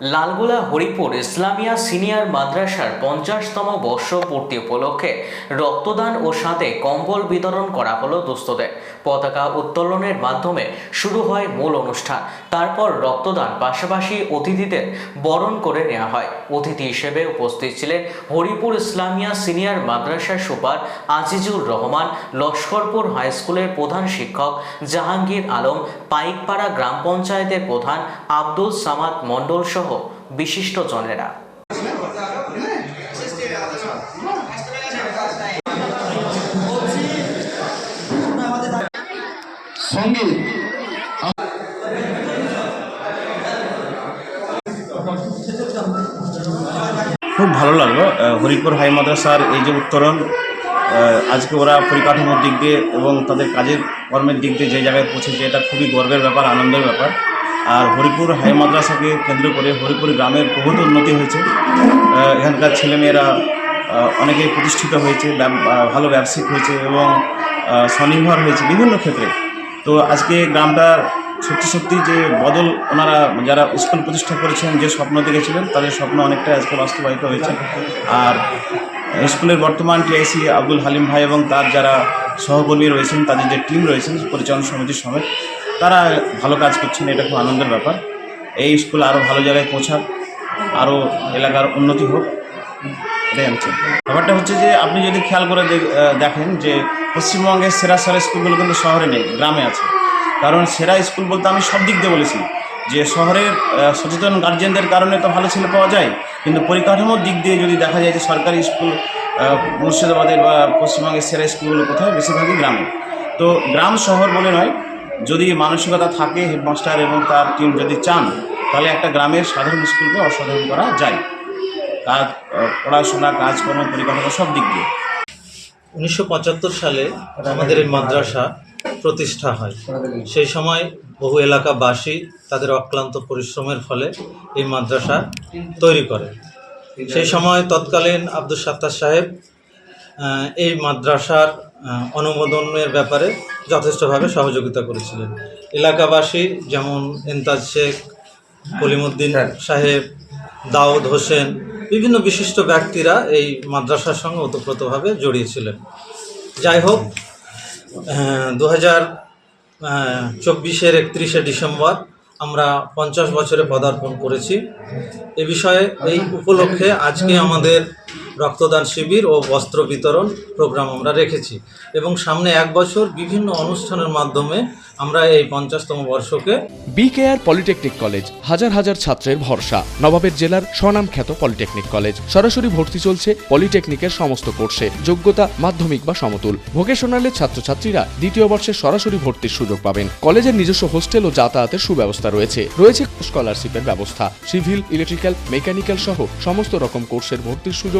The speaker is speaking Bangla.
লালগোলা, হরিপুর ইসলামিয়া সিনিয়র মাদ্রাসার পঞ্চাশতম বর্ষপূর্তি উপলক্ষে রক্তদান ও সাথে কম্বল বিতরণ করা হলো দুস্থদের। পতাকা উত্তোলনের মাধ্যমে শুরু হয় মূল অনুষ্ঠান। তারপর রক্তদান পাশাপাশি অতিথিদের বরণ করে নেওয়া হয়। অতিথি হিসেবে উপস্থিত ছিলেন হরিপুর ইসলামিয়া সিনিয়র মাদ্রাসার সুপার আজিজুর রহমান, লস্করপুর হাই স্কুলের প্রধান শিক্ষক জাহাঙ্গীর আলম, পাইকপাড়া গ্রাম পঞ্চায়েতের প্রধান আব্দুল সামাদ মণ্ডল সহ বিশিষ্টজনেরা সংগীত। খুব ভালো লাগল হরিপুর হাই মাদ্রাসার এই যে উত্তরণ আহ, আজকে ওরা পরিকাঠামোর দিক দিয়ে এবং তাদের কাজের কর্মের দিক দিয়ে যে জায়গায় পৌঁছেছে এটা খুবই গর্বের ব্যাপার আনন্দের ব্যাপার। আর হরিপুর হাই মাদ্রাসাকে কেন্দ্র করে হরিপুর গ্রামের বহুত উন্নতি হয়েছে। এখানকার ছেলেমেয়েরা আহ, অনেকেই প্রতিষ্ঠিত হয়েছে ভালো ব্যবসায়িক হয়েছে এবং স্বনির্ভর হয়েছে বিভিন্ন ক্ষেত্রে। তো আজকে গ্রামটার সত্যি সত্যি যে বদল ওনারা যারা স্কুল প্রতিষ্ঠা করেছেন যে স্বপ্ন দেখেছিলেন তাদের স্বপ্ন অনেকটা আজকে বাস্তবায়িত হয়েছে। আর স্কুলের বর্তমান টিআইসি আব্দুল হালিম ভাই এবং তার যারা সহকর্মী রয়েছেন তাদের যে টিম রয়েছেন পরিচালনা সমিতির সমেত তারা ভালো কাজ করছেন, এটা খুব আনন্দের ব্যাপার। এই স্কুল আরও ভালো জায়গায় পৌঁছাক আরও এলাকার উন্নতি হোক, এটাই আমি চাই। ব্যাপারটা হচ্ছে যে, আপনি যদি খেয়াল করে দেখ- দেখেন যে, পশ্চিমবঙ্গের সেরা সেরা স্কুলগুলো কিন্তু শহরে নেই, গ্রামে আছে। কারণ সেরা স্কুল বলতে আমি সব দিক দিয়ে বলেছি যে, শহরের সচেতন গার্জেনদের কারণে তো ভালো ছেলে পাওয়া যায়, কিন্তু পরিকাঠামোর দিক দিয়ে যদি দেখা যায় যে, সরকারি স্কুল মুর্শিদাবাদের বা পশ্চিমবঙ্গের সেরা স্কুলগুলো কোথায় বেশিরভাগই গ্রামে। তো গ্রাম শহর বলে নয় যদি মানসিকতা থাকে হেডমাস্টার এবং তার টিম যদি চান, তাহলে একটা গ্রামের সাধারণ স্কুলকে অসাধারণ করা যায়। কাজ পড়াশোনা, কাজকর্ম, পরিকাঠামো সব দিক দিয়ে। উনিশশো পঁচাত্তর সালে আমাদের এই মাদ্রাসা প্রতিষ্ঠা হয়। সেই সময় বহু এলাকাবাসী তাদের অক্লান্ত পরিশ্রমের ফলে এই মাদ্রাসা তৈরি করে। সেই সময় তৎকালীন আব্দুল সাত্তার সাহেব এই মাদ্রাসার অনুমোদনের ব্যাপারে যথেষ্টভাবে সহযোগিতা করেছিলেন। এলাকাবাসী যেমন এন্তাজ শেখ কলিমুদ্দিন সাহেব দাউদ হোসেন বিভিন্ন বিশিষ্ট ব্যক্তিরা এই মাদ্রাসার সঙ্গে ওতপ্রোতভাবে জড়িয়েছিলেন। যাই হোক দু হাজার চব্বিশের একত্রিশে ডিসেম্বর আমরা পঞ্চাশ বছরে পদার্পণ করেছি। এ বিষয়ে এই উপলক্ষে আজকে আমাদের রক্তদান শিবির ও বস্ত্র বিতরণ প্রোগ্রাম আমরা রেখেছি। এবং সামনে এক বছর বিভিন্ন অনুষ্ঠানের মাধ্যমে আমরা এই পঞ্চাশতম বর্ষকে বিকেআর পলিটেকনিক কলেজ, হাজার হাজার ছাত্রের ভরসা। নবাবের জেলার স্বনামখ্যাত পলিটেকনিক কলেজ। সরাসরি ভর্তি চলছে পলিটেকনিকের সমস্ত কোর্সে। যোগ্যতা, মাধ্যমিক বা সমতুল। ভোকেশনালের ছাত্রছাত্রীরা দ্বিতীয় বর্ষে সরাসরি ভর্তির সুযোগ পাবেন। কলেজের নিজস্ব হোস্টেল ও যাতায়াতের সুব্যবস্থা রয়েছে। রয়েছে স্কলারশিপের ব্যবস্থা। সিভিল, ইলেকট্রিক্যাল, মেকানিক্যাল সহ সমস্ত রকম কোর্সের ভর্তির সুযোগ